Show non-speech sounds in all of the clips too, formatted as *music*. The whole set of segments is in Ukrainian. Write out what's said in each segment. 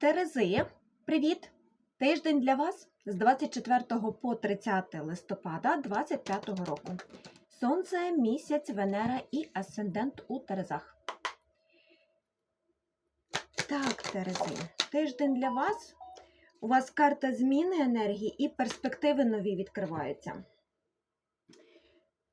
Терези, привіт! Тиждень для вас з 24 по 30 листопада 25 року. Сонце, місяць, Венера і асцендент у Терезах. Так, Терези, тиждень для вас. У вас карта зміни енергії і перспективи нові відкриваються.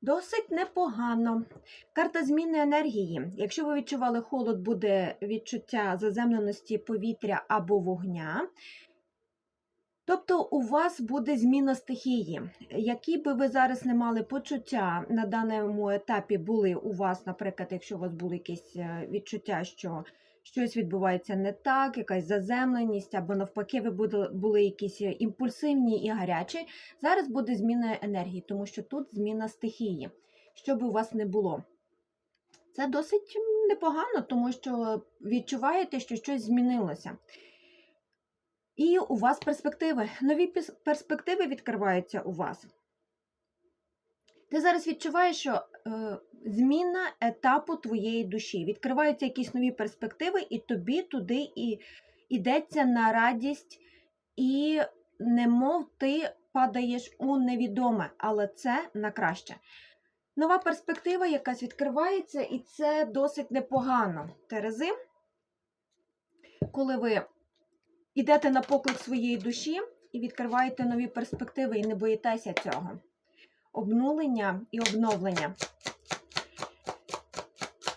Досить непогано. Карта зміни енергії. Якщо ви відчували холод, буде відчуття заземленості повітря або вогня. Тобто у вас буде зміна стихії. Які би ви зараз не мали почуття на даному етапі були у вас, наприклад, якщо у вас були якісь е, відчуття, що щось відбувається не так, якась заземленість, або навпаки, ви були, були якісь імпульсивні і гарячі, зараз буде зміна енергії, тому що тут зміна стихії, що би у вас не було. Це досить непогано, тому що відчуваєте, що щось змінилося. І у вас перспективи. Нові перспективи відкриваються у вас. Ти зараз відчуваєш, що е, зміна етапу твоєї душі. Відкриваються якісь нові перспективи, і тобі туди і йдеться на радість, і немов ти падаєш у невідоме, але це на краще. Нова перспектива якась відкривається, і це досить непогано. Терези, коли ви йдете на поклик своєї душі і відкриваєте нові перспективи, і не боїтеся цього. Обнулення і обновлення.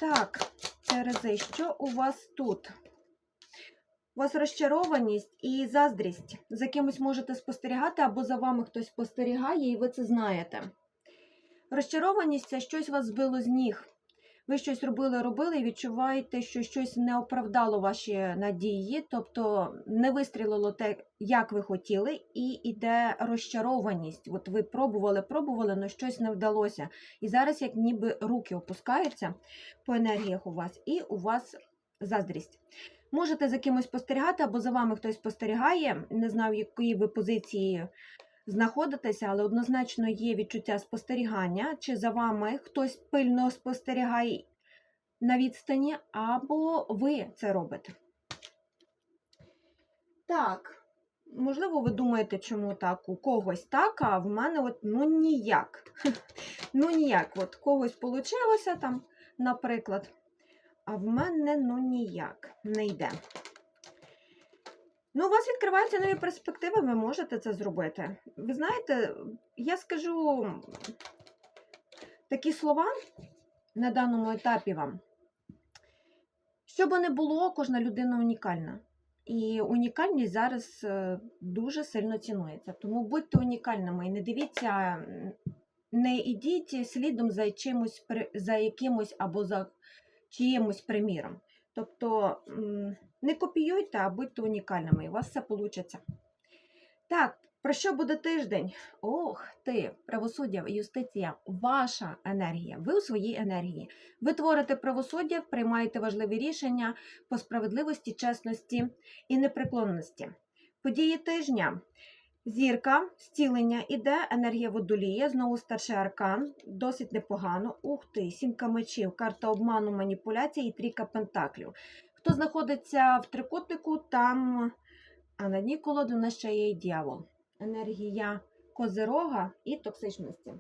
Так, Терези, що у вас тут? У вас розчарованість і заздрість. За кимось можете спостерігати, або за вами хтось спостерігає, і ви це знаєте. Розчарованість це щось вас збило з ніг. Ви щось робили, робили і відчуваєте, що щось не оправдало ваші надії, тобто не вистрілило те, як ви хотіли, і йде розчарованість. От ви пробували, пробували, але щось не вдалося. І зараз, як ніби руки опускаються по енергіях у вас, і у вас заздрість. Можете за кимось спостерігати, або за вами хтось спостерігає. Не знаю, в якій ви позиції знаходитеся, але однозначно є відчуття спостерігання, чи за вами хтось пильно спостерігає на відстані, або ви це робите. Так, можливо, ви думаєте, чому так? У когось так, а в мене от ну ніяк. *laughs* Ну ніяк. От когось вийшло там, наприклад, а в мене ну ніяк не йде. Ну, у вас відкриваються нові перспективи, ви можете це зробити. Ви знаєте, я скажу такі слова на даному етапі вам. Що би не було, кожна людина унікальна. І унікальність зараз е, дуже сильно цінується. Тому будьте унікальними і не дивіться, не ідіть слідом за чимось, за якимось або за чиїмось приміром. Тобто не копіюйте, а будьте унікальними, і у вас все вийде. Так, про що буде тиждень? Ох ти, правосуддя, юстиція, ваша енергія. Ви у своїй енергії. Ви творите правосуддя, приймаєте важливі рішення по справедливості, чесності і непреклонності. Події тижня. Зірка, зцілення іде, енергія водолія, знову старший аркан, досить непогано. Ух ти, сімка мечів, карта обману, маніпуляцій і трійка пентаклів. Хто знаходиться в трикутнику, там а на дні колоди у нас ще є і дьявол. Енергія козирога і токсичності.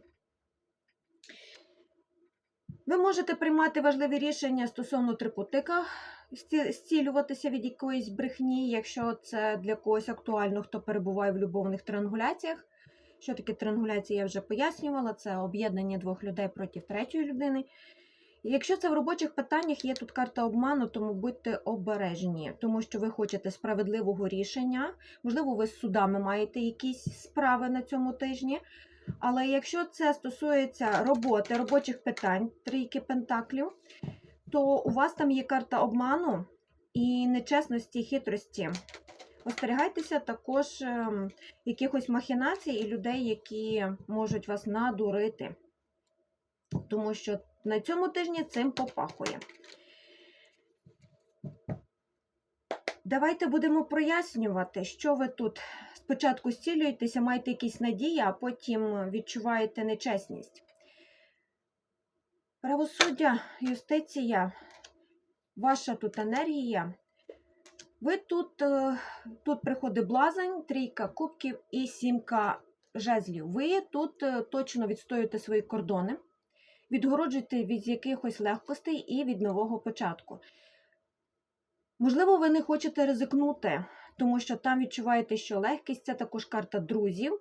Ви можете приймати важливі рішення стосовно трикутника, зцілюватися від якоїсь брехні, якщо це для когось актуально, хто перебуває в любовних трангуляціях. Що таке трангуляція, я вже пояснювала, це об'єднання двох людей проти третьої людини. Якщо це в робочих питаннях, є тут карта обману, тому будьте обережні, тому що ви хочете справедливого рішення. Можливо, ви з судами маєте якісь справи на цьому тижні. Але якщо це стосується роботи, робочих питань, трійки пентаклів, то у вас там є карта обману і нечесності, хитрості. Остерігайтеся також ем, якихось махінацій і людей, які можуть вас надурити. Тому що на цьому тижні цим попахує. Давайте будемо прояснювати, що ви тут спочатку зцілюєтеся, маєте якісь надії, а потім відчуваєте нечесність. Правосуддя, юстиція, ваша тут енергія Ви тут, е, тут приходить блазень, трійка кубків і сімка жезлів. Ви тут е, точно відстоюєте свої кордони, відгороджуєте від якихось легкостей і від нового початку. Можливо, ви не хочете ризикнути, тому що там відчуваєте, що легкість це також карта друзів,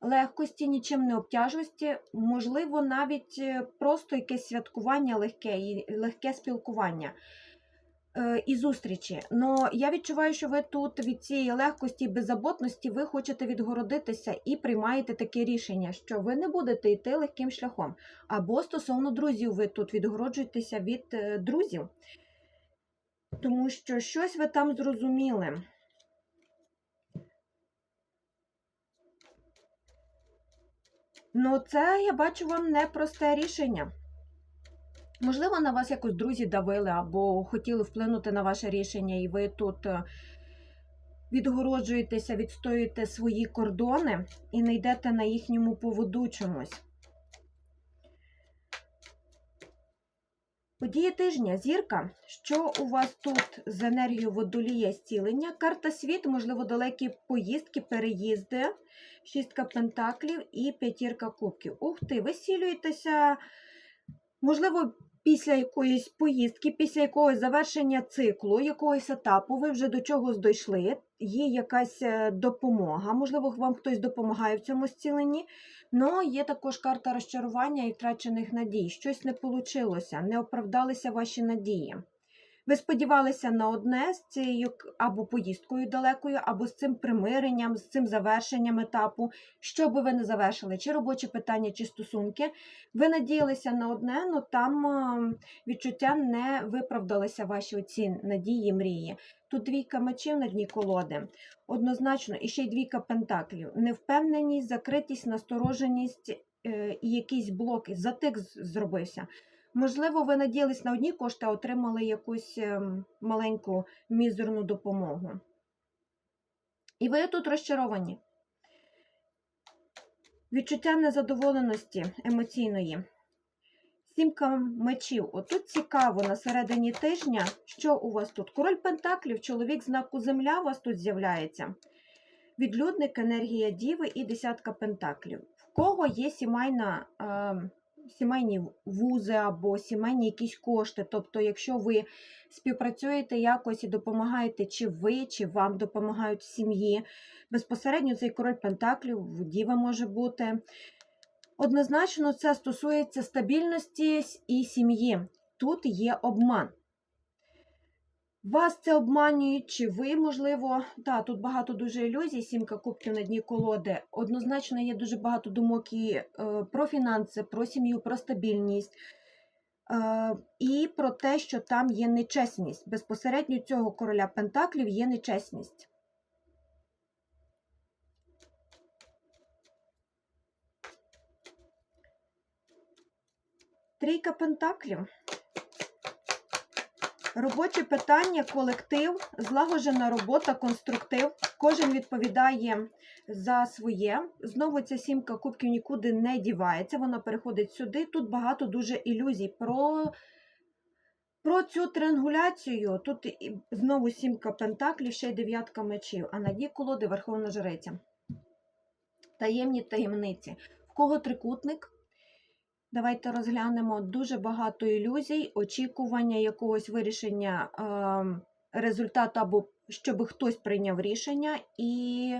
легкості, нічим не обтяжності, можливо, навіть е, просто якесь святкування легке і легке спілкування і зустрічі. Но я відчуваю, що ви тут від цієї легкості і беззаботності ви хочете відгородитися і приймаєте таке рішення, що ви не будете йти легким шляхом. Або стосовно друзів, ви тут відгороджуєтеся від е, друзів, тому що щось ви там зрозуміли. Ну, це я бачу вам непросте рішення. Можливо, на вас якось друзі давили або хотіли вплинути на ваше рішення, і ви тут е, відгороджуєтеся, відстоюєте свої кордони і не йдете на їхньому поводу чомусь. Події тижня, зірка, що у вас тут з енергією водолія зцілення? Карта світ, можливо, далекі поїздки, переїзди, шістка пентаклів і п'ятірка кубків. Ух ти, ви сілюєтеся, можливо, після якоїсь поїздки, після якогось завершення циклу, якогось етапу, ви вже до чогось дійшли, є якась е, допомога, можливо, вам хтось допомагає в цьому зціленні. Ну, є також карта розчарування і втрачених надій. Щось не вийшло, не оправдалися ваші надії. Ви сподівалися на одне з цією або поїздкою далекою, або з цим примиренням, з цим завершенням етапу, що би ви не завершили, чи робочі питання, чи стосунки. Ви надіялися на одне, але там відчуття не виправдалися ваші оці надії, мрії. Тут двійка мечів на дні колоди. Однозначно, і ще й двійка пентаклів. Невпевненість, закритість, настороженість е, і якийсь блок, затик зробився. Можливо, ви надіялись на одні кошти, а отримали якусь ем, маленьку мізерну допомогу. І ви тут розчаровані. Відчуття незадоволеності емоційної. Сімка мечів. Отут цікаво на середині тижня, що у вас тут? Король Пентаклів, чоловік знаку Земля у вас тут з'являється. Відлюдник, енергія Діви і десятка пентаклів. В кого є сімейна, е, сімейні вузи або сімейні якісь кошти. Тобто, якщо ви співпрацюєте якось і допомагаєте, чи ви, чи вам допомагають в сім'ї, безпосередньо цей король Пентаклів, Діва може бути. Однозначно, це стосується стабільності і сім'ї. Тут є обман. Вас це обманюють, чи ви, можливо, так, тут багато дуже ілюзій, сімка кубків на дні колоди. Однозначно є дуже багато думок і е, про фінанси, про сім'ю, про стабільність. Е, і про те, що там є нечесність. Безпосередньо цього короля Пентаклів є нечесність. Трійка Пентаклів. Робочі питання, колектив, злагоджена робота, конструктив. Кожен відповідає за своє. Знову ця сімка кубків нікуди не дівається, вона переходить сюди. Тут багато дуже ілюзій про, про цю триангуляцію. Тут знову сімка пентаклів, ще й дев'ятка мечів, а на дні колоди верховна жриця. Таємні таємниці. В кого трикутник? Давайте розглянемо дуже багато ілюзій, очікування якогось вирішення е, результату, або щоб хтось прийняв рішення, і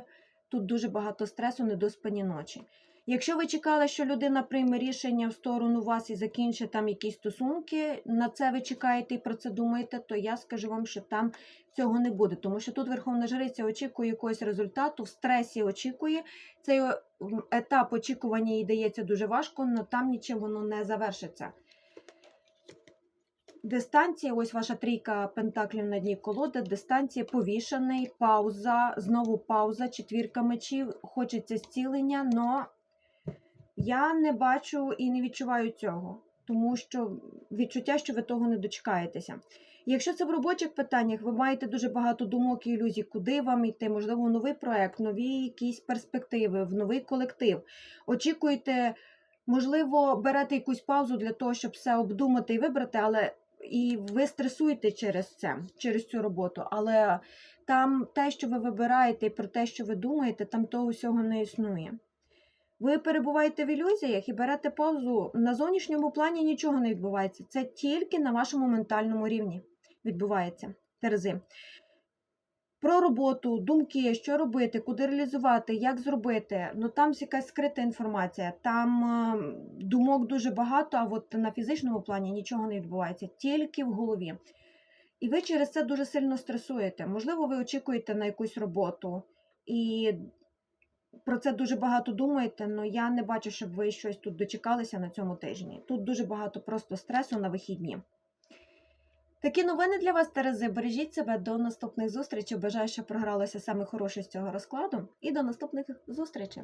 тут дуже багато стресу, недоспані ночі. Якщо ви чекали, що людина прийме рішення в сторону вас і закінчить там якісь стосунки, на це ви чекаєте і про це думаєте, то я скажу вам, що там цього не буде, тому що тут Верховна Жриця очікує якогось результату, в стресі очікує. Цей е, етап очікування їй дається дуже важко, але там нічим воно не завершиться. Дистанція, ось ваша трійка пентаклів на дні колоди, дистанція повішений, пауза, знову пауза, четвірка мечів, хочеться зцілення, але я не бачу і не відчуваю цього, тому що відчуття, що ви того не дочекаєтеся. Якщо це в робочих питаннях, ви маєте дуже багато думок і ілюзій, куди вам йти, можливо, новий проект, нові якісь перспективи, в новий колектив. Очікуєте, можливо, берете якусь паузу для того, щоб все обдумати і вибрати, але і ви стресуєте через це, через цю роботу. Але Там те, що ви вибираєте, і про те, що ви думаєте, там того всього не існує. Ви перебуваєте в ілюзіях і берете паузу. На зовнішньому плані нічого не відбувається. Це тільки на вашому ментальному рівні відбувається. Терези. Про роботу, думки, що робити, куди реалізувати, як зробити. Ну там якась скрита інформація. Там е, думок дуже багато, а от на фізичному плані нічого не відбувається, тільки в голові. І ви через це дуже сильно стресуєте. Можливо, ви очікуєте на якусь роботу і про це дуже багато думаєте, але я не бачу, щоб ви щось тут дочекалися на цьому тижні. Тут дуже багато просто стресу на вихідні. Такі новини для вас, Терези. Бережіть себе до наступних зустрічей. Бажаю, щоб програлося саме хороше з цього розкладу. І до наступних зустрічей.